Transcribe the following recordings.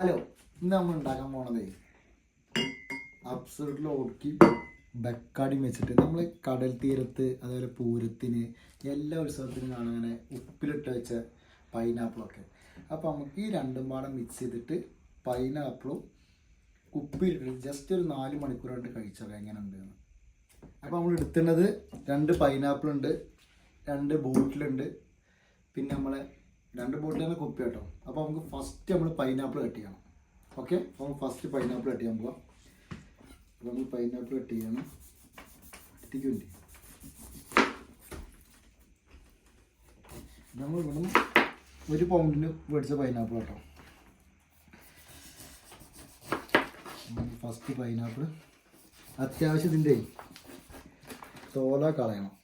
Hello ഇന്ന് നമ്മൾ ഉണ്ടാക്കാൻ പോണത് അബ്സർട്ടിൽ ഓടുക്കി ബക്കാടിയും വെച്ചിട്ട് നമ്മൾ കടൽ തീരത്ത് അതുപോലെ പൂരത്തിന് എല്ലാ ഉത്സവത്തിനും അങ്ങനെ ഉപ്പിലിട്ട് വെച്ച പൈനാപ്പിളൊക്കെ അപ്പോൾ നമുക്ക് ഈ രണ്ടും പാടം മിക്സ് ചെയ്തിട്ട് പൈനാപ്പിളും ഉപ്പിലിട്ട് ജസ്റ്റ് ഒരു നാല് മണിക്കൂറായിട്ട് കഴിച്ചോളാം എങ്ങനെ ഉണ്ടെന്ന് അപ്പോൾ നമ്മൾ എടുത്തുന്നത് രണ്ട് പൈനാപ്പിൾ ഉണ്ട് രണ്ട് ബോട്ടിലുണ്ട് പിന്നെ നമ്മളെ രണ്ട് ബോട്ടിലാണ് കുപ്പി കേട്ടോ. അപ്പോൾ നമുക്ക് ഫസ്റ്റ് നമ്മൾ പൈനാപ്പിൾ കട്ട് ചെയ്യണം. ഓക്കെ അപ്പോൾ നമുക്ക് ഫസ്റ്റ് പൈനാപ്പിൾ കട്ട് ചെയ്യാൻ പോവാം. അപ്പോൾ നമ്മൾ പൈനാപ്പിൾ കട്ട് ചെയ്യണം. എത്തിക്കുണ്ട് നമ്മൾ ഇവിടെ ഒരു പൗണ്ടിന് മേടിച്ച പൈനാപ്പിൾ കേട്ടോ. ഫസ്റ്റ് പൈനാപ്പിൾ അത്യാവശ്യം ഇതിന്റെ തോല കളയണം.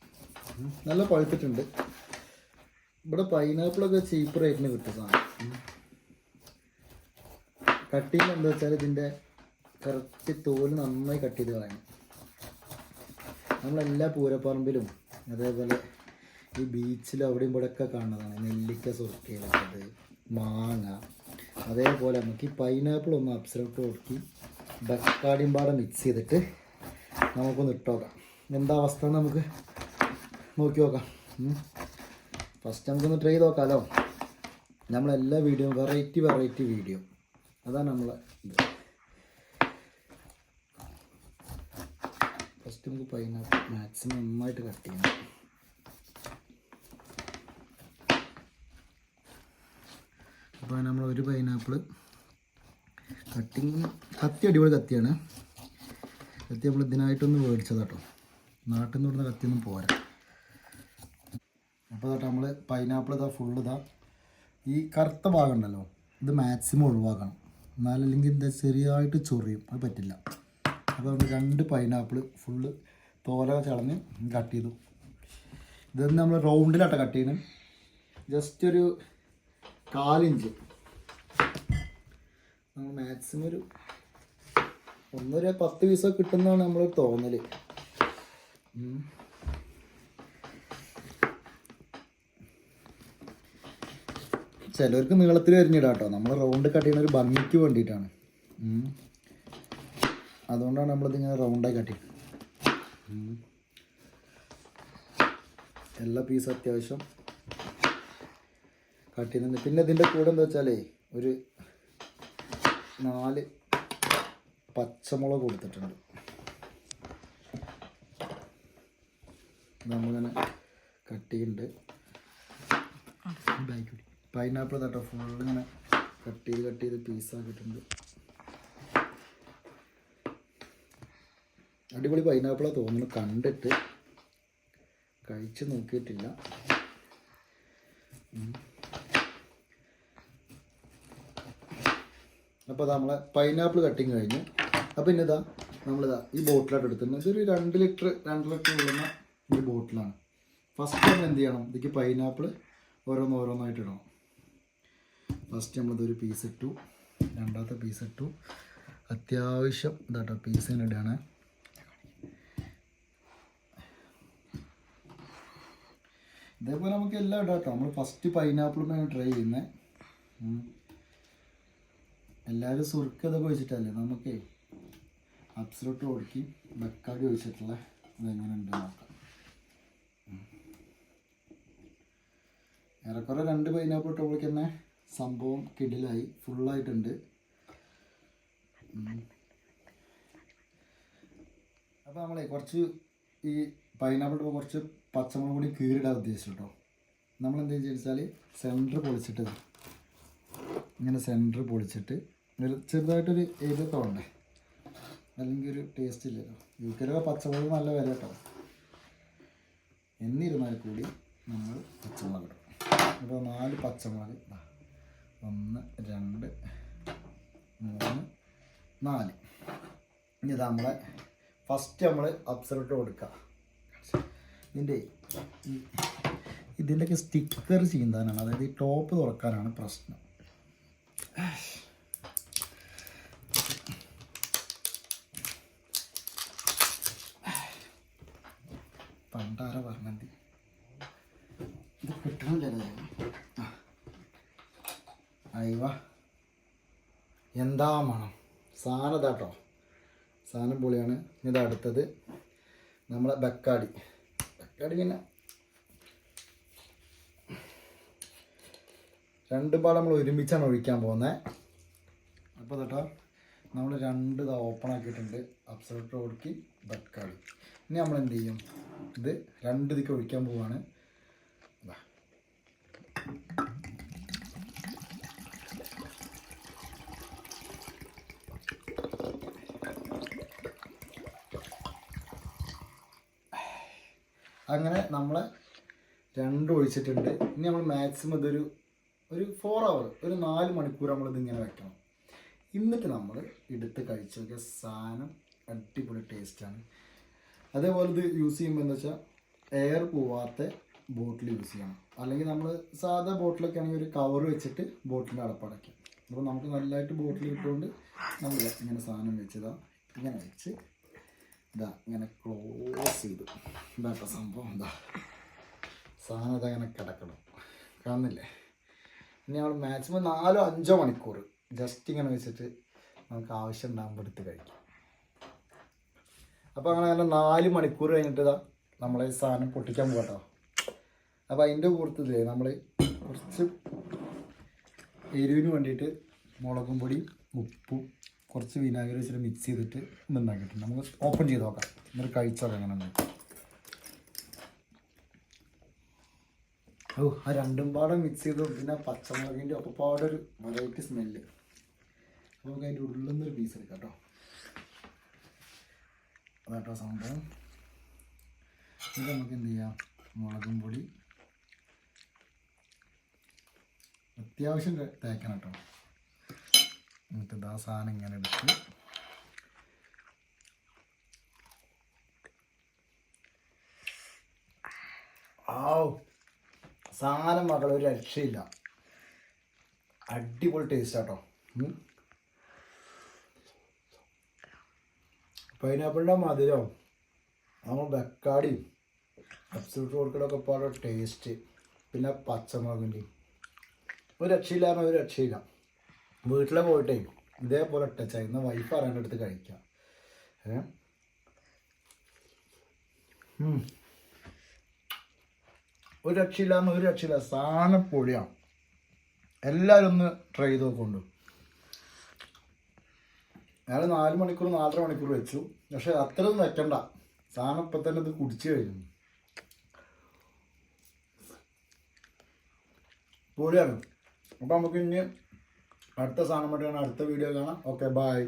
നല്ല പഴുത്തിട്ടുണ്ട്. ഇവിടെ പൈനാപ്പിളൊക്കെ ചീപ്പ് റേറ്റിന് കിട്ടും സാധനം. കട്ട് എന്താ വെച്ചാൽ ഇതിന്റെ കറക്റ്റ് തോൽ നന്നായി കട്ട് ചെയ്ത് കളയണം. നമ്മളെല്ലാ പൂരപ്പറമ്പിലും അതേപോലെ ഈ ബീച്ചിലും അവിടെയും ഇവിടെ ഒക്കെ കാണുന്നതാണ്. നെല്ലിക്ക സുർക്കയിലൊക്കെ മാങ്ങ. അതേപോലെ നമുക്ക് ഈ പൈനാപ്പിൾ ഒന്ന് അപ്സലോട്ട് കൊടുക്കി ബക്കാടിയും പാടെ മിക്സ് ചെയ്തിട്ട് നമുക്കൊന്ന് ഇട്ടോക്കാം എന്താ അവസ്ഥ നമുക്ക് നോക്കി നോക്കാം. ഫസ്റ്റ് നമുക്കൊന്ന് ട്രൈ നോക്കാമല്ലോ നമ്മളെല്ലാ വീഡിയോ വെറൈറ്റി വെറൈറ്റി വീഡിയോ അതാണ് നമ്മൾ ഫസ്റ്റ് നമുക്ക് പൈനാപ്പിൾ മാക്സിമം നന്നായിട്ട് കട്ട് ചെയ്യണം. അപ്പോൾ നമ്മൾ ഒരു പൈനാപ്പിൾ കട്ടിങ് കത്തി അടിപൊളി കത്തിയാണ്. കത്തി നമ്മൾ ഇതിനായിട്ടൊന്ന് മേടിച്ചതാട്ടോ നാട്ടിൽ നിന്ന് വിടുന്ന കത്തിയൊന്നും പോരാ. അപ്പോൾ തൊട്ട് നമ്മൾ പൈനാപ്പിൾ ഇതാ ഫുൾ ഇതാ. ഈ കറുത്ത ഭാഗം ഉണ്ടല്ലോ ഇത് മാക്സിമം ഒഴിവാക്കണം. എന്നാലല്ലെങ്കിൽ എന്താ ചെറിയതായിട്ട് ചൊറിയും അത് പറ്റില്ല. അപ്പോൾ നമ്മൾ രണ്ട് പൈനാപ്പിൾ ഫുള്ള് തോല ചളഞ്ഞ് കട്ട് ചെയ്തു. ഇതൊന്ന് നമ്മൾ റൗണ്ടിലാട്ടോ കട്ട് ചെയ്യുന്നത് ജസ്റ്റ് ഒരു കാലിഞ്ച്. നമ്മൾ മാക്സിമം ഒരു ഒന്നൊരു പത്ത് പീസൊക്കെ കിട്ടുന്നതാണ് നമ്മൾ തോന്നൽ ചിലർക്ക് നീളത്തിൽ വരിഞ്ഞിടാം കേട്ടോ. നമ്മൾ റൗണ്ട് കട്ട് ചെയ്യുന്ന ഒരു ഭംഗിക്ക് വേണ്ടിയിട്ടാണ്. അതുകൊണ്ടാണ് നമ്മളിതിങ്ങനെ റൗണ്ടായി കട്ട് ചെയ്യുന്നത്. എല്ലാ പീസും അത്യാവശ്യം കട്ട് ചെയ്യുന്നുണ്ട്. പിന്നെ ഇതിന്റെ കൂടെ എന്താ വെച്ചാലേ ഒരു നാല് പച്ചമുളക് കൊടുത്തിട്ടുണ്ട്. നമ്മളിങ്ങനെ കട്ട് ചെയ്യുന്നുണ്ട് പൈനാപ്പിൾ തട്ടോ ഫുൾ ഇങ്ങനെ കട്ട് ചെയ്ത് കട്ട് ചെയ്ത് പീസാക്കിയിട്ടുണ്ട് അടിപൊളി പൈനാപ്പിളാണ് തോന്നുന്നു. കണ്ടിട്ട് കഴിച്ച് നോക്കിയിട്ടില്ല. അപ്പോൾ നമ്മളെ പൈനാപ്പിൾ കട്ടിങ് കഴിഞ്ഞു. അപ്പോൾ ഇനി ഇതാ നമ്മളിതാ ഈ ബോട്ടിലായിട്ട് എടുത്തിട്ടുണ്ട് ഇതൊരു രണ്ട് ലിറ്റർ രണ്ട് ലിറ്റർ ഉള്ളുന്ന ഒരു ബോട്ടിലാണ്. ഫസ്റ്റ് നമ്മൾ എന്ത് ചെയ്യണം? ഇതിക്ക് പൈനാപ്പിൾ ഓരോന്ന് ഓരോന്നായിട്ട് ഇടണം. ഫസ്റ്റ് നമ്മളിതൊരു പീസ് ഇട്ടു. രണ്ടാമത്തെ പീസ് ഇട്ടു. അത്യാവശ്യം ഇതാട്ടോ പീസ് തന്നെ ഇടുകയാണ്. ഇതേപോലെ നമുക്ക് എല്ലാം ഇടാം കേട്ടോ. നമ്മൾ ഫസ്റ്റ് പൈനാപ്പിളുമാണ് ട്രൈ ചെയ്യുന്നത് എല്ലാവരും സുർക്ക് ഇതൊക്കെ ഒഴിച്ചിട്ടല്ലേ? നമുക്ക് അപ്സലോട്ട് ഒടുക്കി ബക്കാടി ഒഴിച്ചിട്ടുള്ള ഇതെങ്ങനെ ഉണ്ട് നോക്കാം. ഏറെക്കുറെ രണ്ട് പൈനാപ്പിൾ ഇട്ടപ്പോഴേക്ക് തന്നെ സംഭവം കിടിലായി ഫുള്ളായിട്ടുണ്ട് അപ്പോൾ നമ്മളെ കുറച്ച് ഈ പൈനാപ്പിൾ കുറച്ച് പച്ചമുളക് കൂടി കീറിടാൻ ഉദ്ദേശിച്ചു കേട്ടോ നമ്മൾ എന്താ വെച്ചാൽ സെന്റർ പൊളിച്ചിട്ട് ഇങ്ങനെ സെന്റർ പൊളിച്ചിട്ട് ചെറുതായിട്ടൊരു തോന്നണ്ടേ? അല്ലെങ്കിൽ ഒരു ടേസ്റ്റ് ഇല്ലല്ലോ. യൂക്കരൊക്കെ പച്ചമുളക് നല്ല വില കേട്ടോ എന്നിരുന്നാൽ കൂടി നമ്മൾ പച്ചമുളക് ഇടും. അപ്പോൾ നാല് പച്ചമുളക് ദാ. ഒന്ന് രണ്ട് മൂന്ന് നാല്. ഇനി ഇത് നമ്മളെ ഫസ്റ്റ് നമ്മൾ അപ്സർട്ട് കൊടുക്കുക ഇതിന്റെ ഈ ഇതിന്റെയൊക്കെ സ്റ്റിക്കർ ചെയ്യുന്നതിനാണ് അതായത് ഈ ടോപ്പ് തുറക്കാനാണ് പ്രശ്നം. പണ്ടാര പറഞ്ഞത്? ഇത് കിട്ടണില്ലല്ലേ അയവ എന്താ മണം? സാധനം ഇതാട്ടോ സാധനം പൊളിയാണ്. ഇത് അടുത്തത്. നമ്മളെ ബക്കാടി. ബക്കാടി പിന്നെ രണ്ട് പാട് നമ്മൾ ഒരുമിച്ചാണ് ഒഴിക്കാൻ പോകുന്നത് അപ്പോൾ കേട്ടോ നമ്മൾ രണ്ട് ഇത് ഓപ്പൺ ആക്കിയിട്ടുണ്ട്. അപ്സോട്ട് ഒടുക്കി ബക്കാടി. ഇനി നമ്മൾ എന്ത് ചെയ്യും? ഇത് രണ്ട് ഇതിക്ക് ഒഴിക്കാൻ പോവാണ്. അങ്ങനെ നമ്മൾ രണ്ട് ഒഴിച്ചിട്ടുണ്ട്. ഇനി നമ്മൾ മാക്സിമം ഇതൊരു ഒരു ഫോർ അവർ ഒരു നാല് മണിക്കൂർ നമ്മളിത് ഇങ്ങനെ വെക്കണം. എന്നിട്ട് നമ്മൾ എടുത്ത് കഴിച്ച് നോക്കിയ സാധനം അടിപൊളി ടേസ്റ്റാണ് അതേപോലെ ഇത് യൂസ് ചെയ്യുമ്പോൾ എന്താ വെച്ചാൽ എയർ പോവാത്ത ബോട്ടിൽ യൂസ് ചെയ്യണം. അല്ലെങ്കിൽ നമ്മൾ സാധാ ബോട്ടിലൊക്കെ ആണെങ്കിൽ ഒരു കവർ വെച്ചിട്ട് ബോട്ടിന്റെ അടപ്പടയ്ക്കും അപ്പോൾ നമുക്ക് നല്ലതായിട്ട് ബോട്ടിൽ ഇട്ടുകൊണ്ട് നമ്മൾ ഇങ്ങനെ സാധനം വെച്ചതാണ് ഇങ്ങനെ വെച്ച് ഇതാ ഇങ്ങനെ ക്ലോസ് ചെയ്തു. ഇതാട്ടോ സംഭവം എന്താ സാധനം ഇതങ്ങനെ കിടക്കണം. കാണുന്നില്ലേ? ഇനി നമ്മൾ മാക്സിമം നാലോ അഞ്ചോ മണിക്കൂർ ജസ്റ്റ് ഇങ്ങനെ വെച്ചിട്ട് നമുക്ക് ആവശ്യം ഉണ്ടാകുമ്പോൾ എടുത്ത് കഴിക്കാം. അപ്പോൾ അങ്ങനെ അങ്ങനെ നാല് മണിക്കൂർ കഴിഞ്ഞിട്ട് ഇതാ നമ്മളെ സാധനം പൊട്ടിക്കാൻ പോകട്ടോ അപ്പോൾ അതിന്റെ കൂട്ടത്തിലേ നമ്മൾ കുറച്ച് എരിവിന് വേണ്ടിയിട്ട് മുളകും പൊടി ഉപ്പും കുറച്ച് വിനാഗിരി വെച്ചിട്ട് മിക്സ് ചെയ്തിട്ട് ഇന്നുണ്ടാക്കിയിട്ടുണ്ട് നമുക്ക് ഓപ്പൺ ചെയ്ത് നോക്കാം. എന്നിട്ട് കഴിച്ചാൽ എങ്ങനെ ഓ ആ രണ്ടും പാടം മിക്സ് ചെയ്തു. പിന്നെ പച്ചമുളകിന്റെ ഒക്കെ പാടെ ഒരു വെറൈറ്റി സ്മെല്ല് നമുക്ക് അതിന്റെ ഉള്ളിൽ നിന്നൊരു പീസ് എടുക്കാം കേട്ടോ അതാട്ടോ സംഭവം. ഇത് നമുക്ക് എന്ത് ചെയ്യാം? മുളകും പൊടി. അത്യാവശ്യം തേക്കണം കേട്ടോ എന്നിട്ട് ഇതാ സാധനം ഇങ്ങനെ എടുത്ത് ആവ് സാധനം മകളെ ഒരു രക്ഷയില്ല. അടിപൊളി ടേസ്റ്റ് ആട്ടോ. പൈനാപ്പിളിന്റെ മധുരം നമ്മൾ വെക്കാടിയും അബ്സൂട്ട് കൊടുക്കലൊക്കെ പാടെ ടേസ്റ്റ് പിന്നെ പച്ചമുളകിന്റെയും ഒരു രക്ഷയില്ല ഒരു രക്ഷയില്ല. വീട്ടിലെ പോയിട്ടേ ഇതേപോലെ ടച്ചായി എന്നാൽ വൈഫ് അറിയാന്റെ അടുത്ത് കഴിക്കാം. ഏ. ഒരു രക്ഷയില്ല എന്ന് ഒരു രക്ഷയില്ല. സാധനം പൊളിയാണ്. എല്ലാവരും ഒന്ന് ട്രൈ ചെയ്ത് നോക്കുന്നുണ്ട് ഞാൻ നാല് മണിക്കൂർ നാലര മണിക്കൂർ വെച്ചു. പക്ഷെ അത്രയൊന്നും വെക്കണ്ട. സാധനം ഇപ്പം തന്നെ ഇത് കുടിച്ചു കഴിഞ്ഞു. പൊളിയാണ്. അപ്പം നമുക്ക് ഇനി അടുത്ത സാധനം വേണ്ടിയാണ് അടുത്ത വീഡിയോ കാണാം. Okay bye